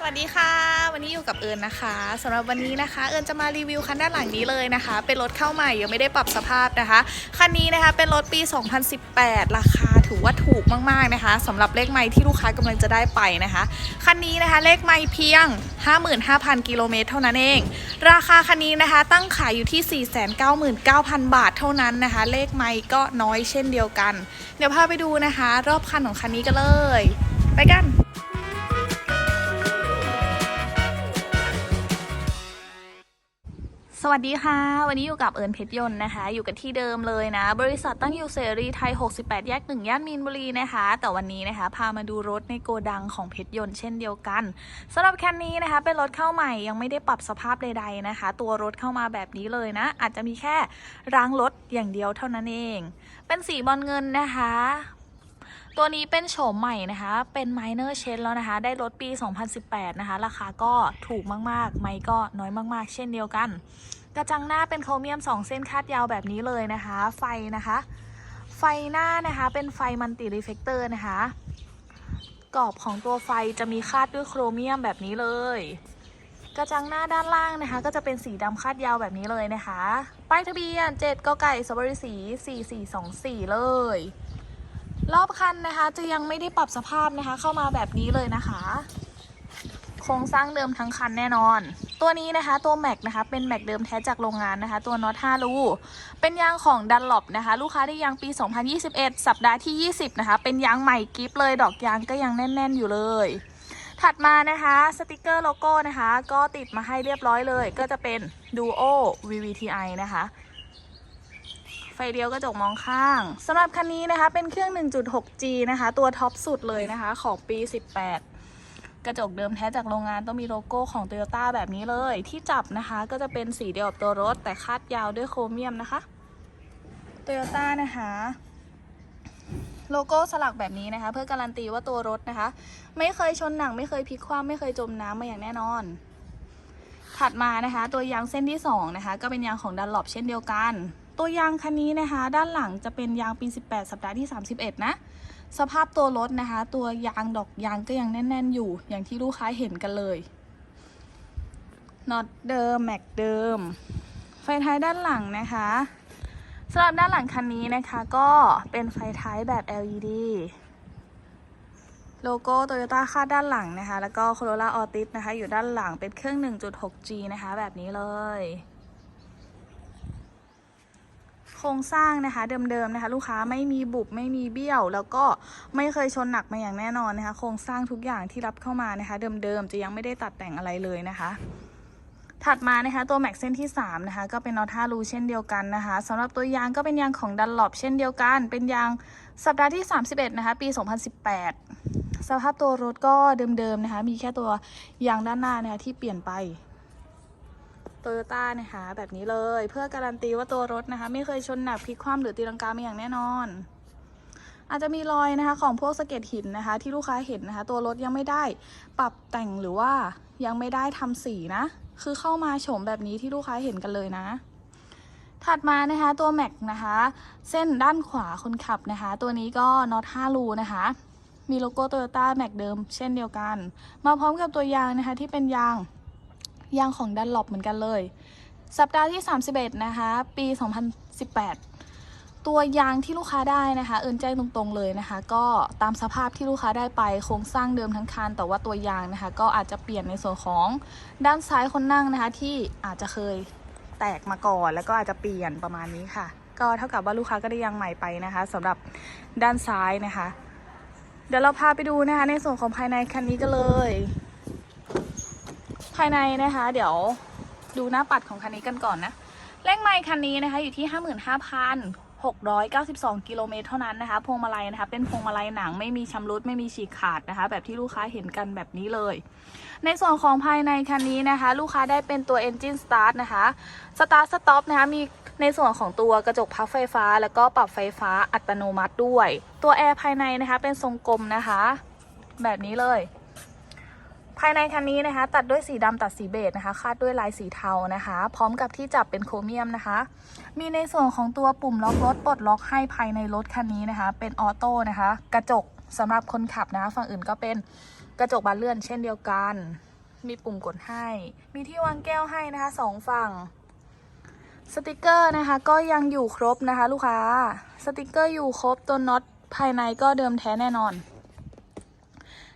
สวัสดีค่ะ วันนี้อยู่กับเอิญนะคะสำหรับวันนี้นะคะ เอิญจะมารีวิวคันด้านหลังนี้เลยนะคะ เป็นรถเข้าใหม่ยังไม่ได้ปรับสภาพนะคะคันนี้นะคะเป็นรถปี 2018 ราคาถือว่าถูกมากๆนะคะสำหรับเลขไมล์ที่ลูกค้ากำลังจะได้ไปนะคะคันนี้นะคะเลขไมล์เพียง 55,000 กิโลเมตรเท่านั้นเอง ราคาคันนี้นะคะตั้งขายอยู่ที่ 499,000 บาทเท่านั้นนะคะ เลขไมล์ก็น้อยเช่นเดียวกัน เดี๋ยวพาไปดูนะคะ รอบคันของคันนี้กันเลย ไปกัน วัสดีค่ะ วันนี้อยู่กับเอิญเพชรยนต์นะคะ อยู่กันที่เดิมเลยนะ บริษัทตั้งอยู่เสรีไทย 68 แยกหนึ่งย่านมีนบุรีนะคะ แต่วันนี้นะคะ พามาดูรถในโกดังของเพชรยนต์เช่นเดียวกันสำหรับคันนี้นะคะ เป็นรถเข้าใหม่ยังไม่ได้ปรับสภาพใดๆนะคะ ตัวรถเข้ามาแบบนี้เลยนะ อาจจะมีแค่ล้างรถอย่างเดียวเท่านั้นเอง เป็นสีบอลเงินนะคะตัวนี้เป็นโฉมใหม่นะคะ เป็น minor change แล้วนะคะ ได้รถปี 2018 นะคะ ราคาก็ถูกมากๆ ไม่ก็น้อยมาก ๆ เช่นเดียวกัน กระจังหน้าเป็นโครเมียม 2 เส้นคาดยาวแบบนี้เลยนะคะ ไฟนะคะ ไฟหน้านะคะเป็นไฟมันติรีเฟกเตอร์นะคะกรอบของตัวไฟจะมีคาดด้วยโครเมียมแบบนี้เลย กระจังหน้าด้านล่างนะคะ ก็จะเป็นสีดำคาดยาวแบบนี้เลยนะคะ ป้ายทะเบียน 7กไก่สบริสี4424 เลย รอบคันนะคะจะยังไม่ได้ปรับสภาพนะคะ เข้ามาแบบนี้เลยนะคะ โครงสร้างเดิมทั้งคันแน่นอน ตัวนี้นะคะตัวแม็กนะคะเป็นแม็กเดิมแท้จากโรงงานนะคะ ตัวน็อต5รูเป็นยางของดันหลบนะคะ ลูกค้าได้ยางปี 2021 สัปดาห์ที่ 20 นะคะ เป็นยางใหม่กิฟเลยดอกยางก็ยังแน่น ๆ อยู่เลย ถัดมานะคะสติกเกอร์โลโก้นะคะ ก็ติดมาให้เรียบร้อยเลย ก็จะเป็น Duo VVTi นะคะไฟเลี้ยวกระจกมองข้างสำหรับคันนี้นะคะ เป็นเครื่อง 1.6G นะคะ ตัวท็อปสุดเลยนะคะ ของปี 18 กระจกเดิมแท้จากโรงงานต้องมีโลโก้ของ Toyota แบบนี้เลย ที่จับนะคะก็จะเป็นสีเดียวกับตัวรถ แต่คาดยาวด้วยโครเมียมนะคะ Toyota นะคะโลโก้สลักแบบนี้นะคะ เพื่อการันตีว่าตัวรถนะคะ ไม่เคยชนหนักไม่เคยพลิกคว่ำไม่เคยจมน้ำมาอย่างแน่นอน ถัดมานะคะ ตัวยางเส้นที่2นะคะก็เป็นยางของดันหลบเช่นเดียวกัน ตัวยางคันนี้นะคะ ด้านหลังจะเป็นยางปี 18 สัปดาห์ที่ 31 นะ สภาพตัวรถนะคะ ตัวยางดอกยางก็ยังแน่น ๆ อยู่ อย่างที่ลูกค้าเห็นกันเลยน็อตเดิมแม็กเดิม ไฟท้ายด้านหลังนะคะสำหรับด้านหลังคันนี้นะคะก็เป็นไฟท้ายแบบ LED โลโก้ Toyota คาดด้านหลังนะคะ แล้วก็ Corolla Altis นะคะ อยู่ด้านหลังเป็นเครื่อง 1.6G นะคะ แบบนี้เลย โครงสร้างนะคะเดิมๆนะคะ ลูกค้าไม่มีบุบไม่มีเบี้ยว แล้วก็ไม่เคยชนหนักมาอย่างแน่นอนนะคะ โครงสร้างทุกอย่างที่รับเข้ามานะคะ เดิมๆจะยังไม่ได้ตัดแต่งอะไรเลยนะคะถัดมานะคะตัวแม็กเส้นที่3นะคะก็เป็นนอท่ารูเช่นเดียวกันนะคะสำหรับตัวยางก็เป็นยางของดันหลบเช่นเดียวกัน เป็นยางสัปดาห์ที่ 31 นะคะ ปี 2018 สภาพตัวรถก็เดิมๆนะคะ มีแค่ตัวยางด้านหน้านะคะที่เปลี่ยนไป โตโยต้านะคะแบบนี้เลย เพื่อการันตีว่าตัวรถนะคะ ไม่เคยชนหนักพลิกคว่ำหรือตีลังกามาอย่างแน่นอน อาจจะมีรอยนะคะของพวกสะเก็ดหินนะคะ ที่ลูกค้าเห็นนะคะ ตัวรถยังไม่ได้ปรับแต่งหรือว่ายังไม่ได้ทำสีนะ คือเข้ามาโฉมแบบนี้ที่ลูกค้าเห็นกันเลยนะถัดมานะคะตัวแม็กนะคะ เส้นด้านขวาคนขับนะคะ ตัวนี้ก็น็อต5รูนะคะ มีโลโก้โตโยต้าแม็กเดิมเช่นเดียวกัน มาพร้อมกับตัวยางนะคะที่เป็นยาง ยางของดันหลบเหมือนกันเลย สัปดาห์ที่ 31 นะคะ ปี 2018 ตัวยางที่ลูกค้าได้นะคะ เอินแจ้งตรงๆเลยนะคะ ก็ตามสภาพที่ลูกค้าได้ไปโครงสร้างเดิมทั้งคันแต่ว่าตัวยางนะคะ ก็อาจจะเปลี่ยนในส่วนของด้านซ้ายคนนั่งนะคะ ที่อาจจะเคยแตกมาก่อนแล้วก็อาจจะเปลี่ยนประมาณนี้ค่ะ ก็เท่ากับว่าลูกค้าก็ได้ยางใหม่ไปนะคะสำหรับด้านซ้ายนะคะ เดี๋ยวเราพาไปดูนะคะ ในส่วนของภายในคันนี้กันเลย ภายในนะคะ เดี๋ยวดูหน้าปัดของคันนี้กันก่อนนะเลขไมล์คันนี้นะคะอยู่ที่ 55,692 กิโลเมตรเท่านั้นนะคะพวงมาลัยนะคะเป็นพวงมาลัยหนังไม่มีชำรุดไม่มีฉีกขาดนะคะ แบบที่ลูกค้าเห็นกันแบบนี้เลย ในส่วนของภายในคันนี้นะคะ ลูกค้าได้เป็นตัว Engine Start นะคะ Start Stop นะคะมีในส่วนของตัวกระจกพับไฟฟ้า แล้วก็ปรับไฟฟ้าอัตโนมัติด้วย ตัวแอร์ภายในนะคะเป็นทรงกลมนะคะ แบบนี้เลย ภายในคันนี้นะคะ ตัดด้วยสีดำตัดสีเบจนะคะ คาดด้วยลายสีเทานะคะ พร้อมกับที่จับเป็นโครเมียมนะคะ มีในส่วนของตัวปุ่มล็อกรถปลดล็อกให้ภายในรถคันนี้นะคะ เป็นออโต้นะคะ กระจกสำหรับคนขับนะคะฝั่งอื่นก็เป็นกระจกบานเลื่อนเช่นเดียวกัน มีปุ่มกดให้ มีที่วางแก้วให้นะคะสองฝั่งสติกเกอร์นะคะก็ยังอยู่ครบนะคะ ลูกค้า สติกเกอร์อยู่ครบตัวน็อตภายในก็เดิมแท้แน่นอน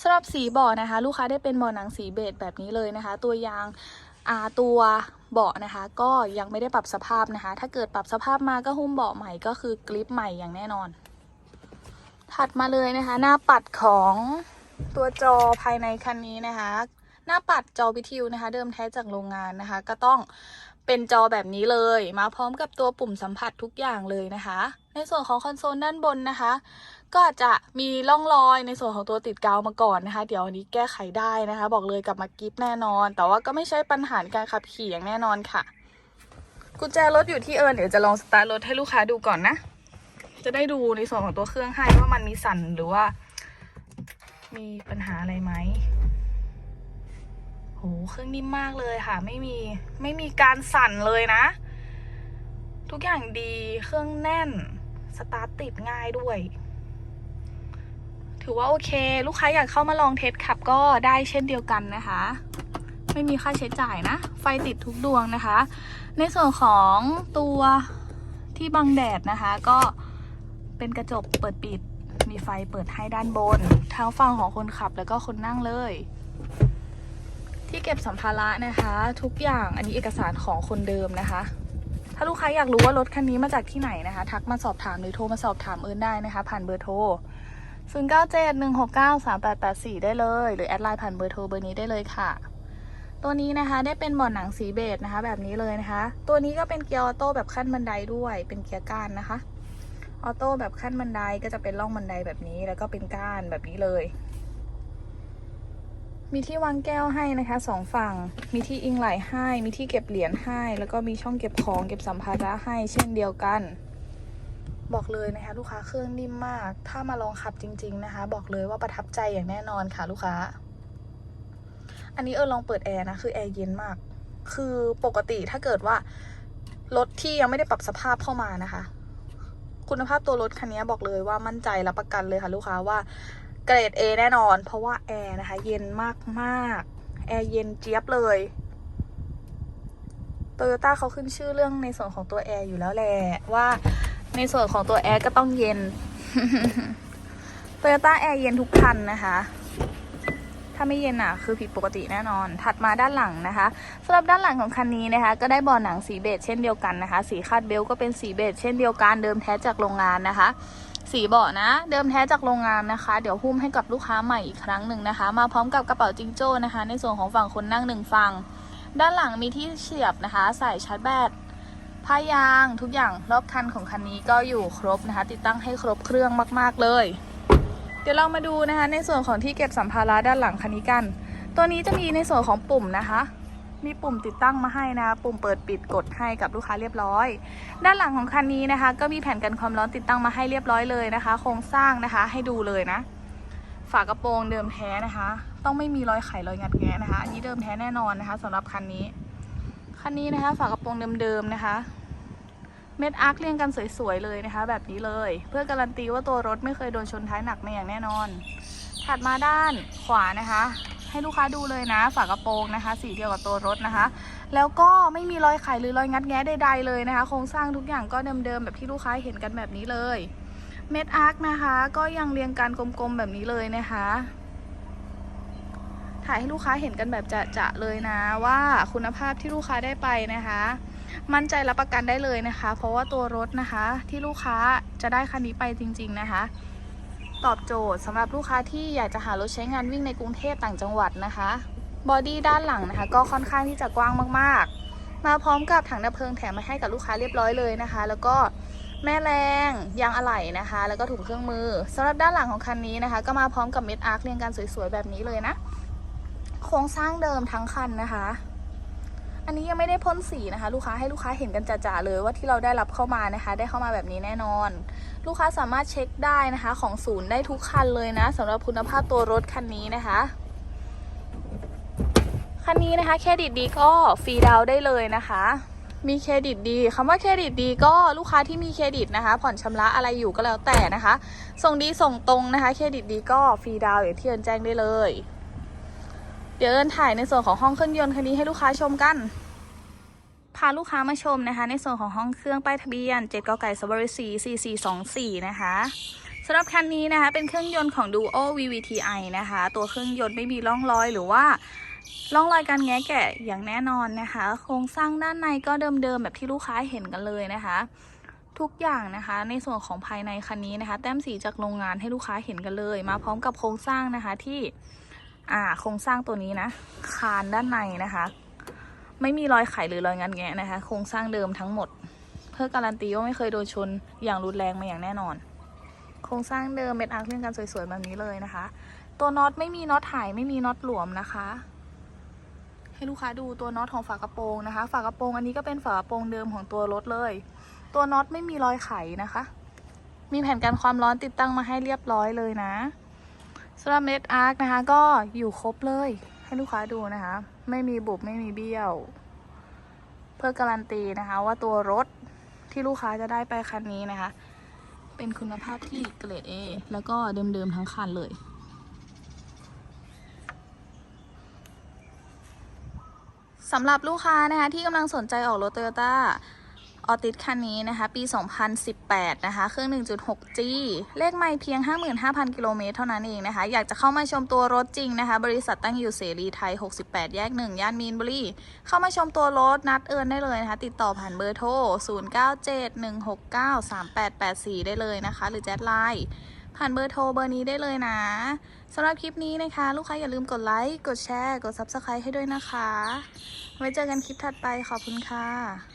สำหรับสีเบาะนะคะ ลูกค้าได้เป็นเบาะหนังสีเบจแบบนี้เลยนะคะ ตัวยางอาตัวเบาะนะคะ ก็ยังไม่ได้ปรับสภาพนะคะ ถ้าเกิดปรับสภาพมาก็หุ้มเบาะใหม่ก็คือกริปใหม่อย่างแน่นอน ถัดมาเลยนะคะ หน้าปัดของตัวจอภายในคันนี้นะคะ หน้าปัดจอวิทยุนะคะ เดิมแท้จากโรงงานนะคะ ก็ต้องเป็นจอแบบนี้เลย มาพร้อมกับตัวปุ่มสัมผัสทุกอย่างเลยนะคะ ในส่วนของคอนโซลด้านบนนะคะก็จจะมีร่องรอยในส่วนของตัวติดกาวมาก่อนนะคะ เดี๋ยวอันนี้แก้ไขได้นะคะ บอกเลยกลับมากิฟแน่นอน แต่ว่าก็ไม่ใช่ปัญหาการขับขี่อย่างแน่นอนค่ะ กุญแจรถอยู่ที่เอิญเดี๋ยวจะลองสตาร์ทรถให้ลูกค้าดูก่อนนะ จะได้ดูในส่วนของตัวเครื่องให้ว่ามันมีสั่นหรือว่า มีปัญหาอะไรไหมโหเครื่องนิ่มมากเลยค่ะ ไม่มีไม่มีการสั่นเลยนะ ทุกอย่างดีเครื่องแน่น สตาร์ทติดง่ายด้วย ถือว่าโอเค ลูกค้าอยากเข้ามาลองเทสขับก็ได้เช่นเดียวกันนะคะ ไม่มีค่าใช้จ่ายนะ ไฟติดทุกดวงนะคะ ในส่วนของตัวที่บังแดดนะคะ ก็เป็นกระจกเปิดปิด มีไฟเปิดให้ด้านบน ทั้งฝั่งของคนขับแล้วก็คนนั่งเลย ที่เก็บสัมภาระนะคะ ทุกอย่างอันนี้เอกสารของคนเดิมนะคะถ้าลูกค้าอยากรู้ว่ารถคันนี้มาจากที่ไหนนะคะ ทักมาสอบถามหรือโทรมาสอบถามเอิญได้นะคะ ผ่านเบอร์โทร 0 9 7 1 6 9 3 8 8 4 ได้เลย หรือแอดไลน์ผ่านเบอร์โทรเบอร์นี้ได้เลยค่ะ ตัวนี้นะคะได้เป็นบาะหนังสีเบจนะคะ แบบนี้เลยนะคะ ตัวนี้ก็เป็นเกียร์ออโต้แบบขั้นบันไดด้วย เป็นเกียร์ก้านนะคะ ออโต้แบบขั้นบันไดก็จะเป็นร่องบันไดแบบนี้ แล้วก็เป็นก้านแบบนี้เลย มีที่วางแก้วให้นะคะสองฝั่ง มีที่อิงไหลให้ มีที่เก็บเหรียญให้ แล้วก็มีช่องเก็บของเก็บสัมภาระให้ เช่นเดียวกัน บอกเลยนะคะลูกค้าเครื่องนิ่มมาก ถ้ามาลองขับจริง ๆนะคะ บอกเลยว่าประทับใจอย่างแน่นอนค่ะลูกค้า อันนี้เออลองเปิดแอร์นะคือแอร์เย็นมาก คือปกติถ้าเกิดว่ารถที่ยังไม่ได้ปรับสภาพเข้ามานะคะ คุณภาพตัวรถคันนี้บอกเลยว่ามั่นใจรับประกันเลยค่ะลูกค้าว่าเกรด A แน่นอน เพราะว่าแอร์นะคะ เย็นมากมากๆแอร์เย็นเจี๊ยบเลยโตโยต้าเขาขึ้นชื่อเรื่องในส่วนของตัวแอร์อยู่แล้วแหละว่า ในส่วนของตัวแอร์ก็ต้องเย็นโตโยต้าแอร์เย็นทุกคันนะคะ ถ้าไม่เย็นอะ คือผิดปกติแน่นอน ถัดมาด้านหลังนะคะสำหรับด้านหลังของคันนี้นะคะ ก็ได้เบาะหนังสีเบจเช่นเดียวกันนะคะ สีคาดเบลก็เป็นสีเบจเช่นเดียวกันเดิมแท้จากโรงงานนะคะสีเบาะนะ เดิมแท้จากโรงงานนะคะ เดี๋ยวหุ้มให้กับลูกค้าใหม่อีกครั้งหนึ่งนะคะ มาพร้อมกับกระเป๋าจิงโจ้นะคะ ในส่วนของฝั่งคนนั่งหนึ่งฝั่งด้านหลังมีที่เสียบนะคะ ใส่ชาร์จแบต ผ้ายางทุกอย่างรอบคันของคันนี้ก็อยู่ครบนะคะ ติดตั้งให้ครบเครื่องมาก ๆ เลย เดี๋ยวเรามาดูนะคะ ในส่วนของที่เก็บสัมภาระด้านหลังคันนี้กัน ตัวนี้จะมีในส่วนของปุ่มนะคะ มีปุ่มติดตั้งมาให้นะ ปุ่มเปิดปิดกดให้กับลูกค้าเรียบร้อย ด้านหลังของคันนี้นะคะ ก็มีแผ่นกันความร้อนติดตั้งมาให้เรียบร้อยเลยนะคะ โครงสร้างนะคะให้ดูเลยนะ ฝากระโปรงเดิมแท้นะคะ ต้องไม่มีรอยไขรอยงัดแงะนะคะอันนี้เดิมแท้แน่นอนนะคะสำหรับคันนี้ คันนี้นะคะฝากระโปรงเดิมๆนะคะ เม็ดอาร์คเรียงกันสวยๆเลยนะคะ แบบนี้เลย เพื่อการันตีว่าตัวรถไม่เคยโดนชนท้ายหนักมาอย่างแน่นอน ถัดมาด้านขวานะคะ ให้ลูกค้าดูเลยนะ ฝากระโปรงนะคะ สีเดียวกับตัวรถนะคะ แล้วก็ไม่มีรอยไขหรือรอยงัดแงะใดๆเลยนะคะ โครงสร้างทุกอย่างก็เดิมๆแบบที่ลูกค้าเห็นกันแบบนี้เลย เม็ดอาร์คนะคะ ก็ยังเรียงกันกลมๆแบบนี้เลยนะคะ ถ่ายให้ลูกค้าเห็นกันแบบจะๆเลยนะว่าคุณภาพที่ลูกค้าได้ไปนะคะ มั่นใจรับประกันได้เลยนะคะ เพราะว่าตัวรถนะคะที่ลูกค้าจะได้คันนี้ไปจริง ๆนะคะ ตอบโจทย์สำหรับลูกค้าที่อยากจะหารถใช้งานวิ่งในกรุงเทพต่างจังหวัดนะคะบอดี้ด้านหลังนะคะ ก็ค่อนข้างที่จะกว้างมากๆ มาพร้อมกับถังดับเพลิงแถมมาให้กับลูกค้าเรียบร้อยเลยนะคะ แล้วก็แม่แรงยางอะไหล่นะคะ แล้วก็ถุงเครื่องมือสำหรับด้านหลังของคันนี้นะคะ ก็มาพร้อมกับเม็ดอาร์คเรียงกันสวยๆแบบนี้เลยนะ โครงสร้างเดิมทั้งคันนะคะ อันนี้ยังไม่ได้พ่นสีนะคะ ลูกค้าให้ลูกค้าเห็นกันจ่าๆเลยว่าที่เราได้รับเข้ามานะคะ ได้เข้ามาแบบนี้แน่นอน ลูกค้าสามารถเช็คได้นะคะ ของศูนย์ได้ทุกคันเลยนะสำหรับคุณภาพตัวรถคันนี้นะคะคันนี้นะคะเครดิตดีก็ฟรีดาวได้เลยนะคะมีเครดิตดีคำว่าเครดิตดีก็ลูกค้าที่มีเครดิตนะคะ ผ่อนชำระอะไรอยู่ก็แล้วแต่นะคะ ส่งดีส่งตรงนะคะ เครดิตดีก็ฟรีดาวอย่างที่เอิญแจ้งได้เลย เดี๋ยวเอิญถ่ายในส่วนของห้องเครื่องยนต์คันนี้ให้ลูกค้าชมกัน พาลูกค้ามาชมนะคะ ในส่วนของห้องเครื่องป้ายทะเบียน7กไก่สบริสี4424 นะคะสำหรับคันนี้นะคะ เป็นเครื่องยนต์ของ Duo VVTi นะคะ ตัวเครื่องยนต์ไม่มีร่องรอยหรือว่าร่องรอยการแงะแกะอย่างแน่นอนนะคะ โครงสร้างด้านในก็เดิมๆแบบที่ลูกค้าเห็นกันเลยนะคะ ทุกอย่างนะคะ ในส่วนของภายในคันนี้นะคะ แต้มสีจากโรงงานให้ลูกค้าเห็นกันเลย มาพร้อมกับโครงสร้างนะคะที่ อ่าโครงสร้างตัวนี้นะ คานด้านในนะคะ ไม่มีรอยไขหรือรอยงันแงะนะคะ โครงสร้างเดิมทั้งหมด เพื่อการันตีว่าไม่เคยโดนชนอย่างรุนแรงมาอย่างแน่นอน โครงสร้างเดิมเม็ดอาร์คเรื่องกันสวยๆแบบนี้เลยนะคะ ตัวน็อตไม่มีน็อตหายไม่มีน็อตหลวมนะคะ ให้ลูกค้าดูตัวน็อตของฝากระโปรงนะคะ ฝากระโปรงอันนี้ก็เป็นฝากระโปรงเดิมของตัวรถเลย ตัวน็อตไม่มีรอยไขนะคะ มีแผ่นกันความร้อนติดตั้งมาให้เรียบร้อยเลยนะ สำหรับเม็ดอาร์คนะคะ ก็อยู่ครบเลย ให้ลูกค้าดูนะคะ ไม่มีบุบไม่มีเบี้ยว เพื่อการันตีนะคะ ว่าตัวรถที่ลูกค้าจะได้ไปคันนี้นะคะ เป็นคุณภาพที่เกรด A แล้วก็เดิมๆทั้งคันเลยสำหรับลูกค้านะคะที่กำลังสนใจออกรถ Toyota ออติสคันนี้นะคะ ปี 2018 นะคะ เครื่อง 1.6G เลขไม่เพียง 55,000 กิโลเมตรเท่านั้นเองนะคะ อยากจะเข้ามาชมตัวรถจริงนะคะ บริษัทตั้งอยู่เสรีไทย 68 แยก 1 ย่านมีนบุรี เข้ามาชมตัวรถนัดเอิญได้เลยนะคะ ติดต่อผ่านเบอร์โทร 0971693884 ได้เลยนะคะ หรือแจ๊ดไลน์ผ่านเบอร์โทรเบอร์นี้ได้เลยนะสำหรับคลิปนี้นะคะ ลูกค้าอย่าลืมกดไลค์ กดแชร์ กด Subscribe ให้ด้วยนะคะ ไว้เจอกันคลิปถัดไปขอบคุณค่ะ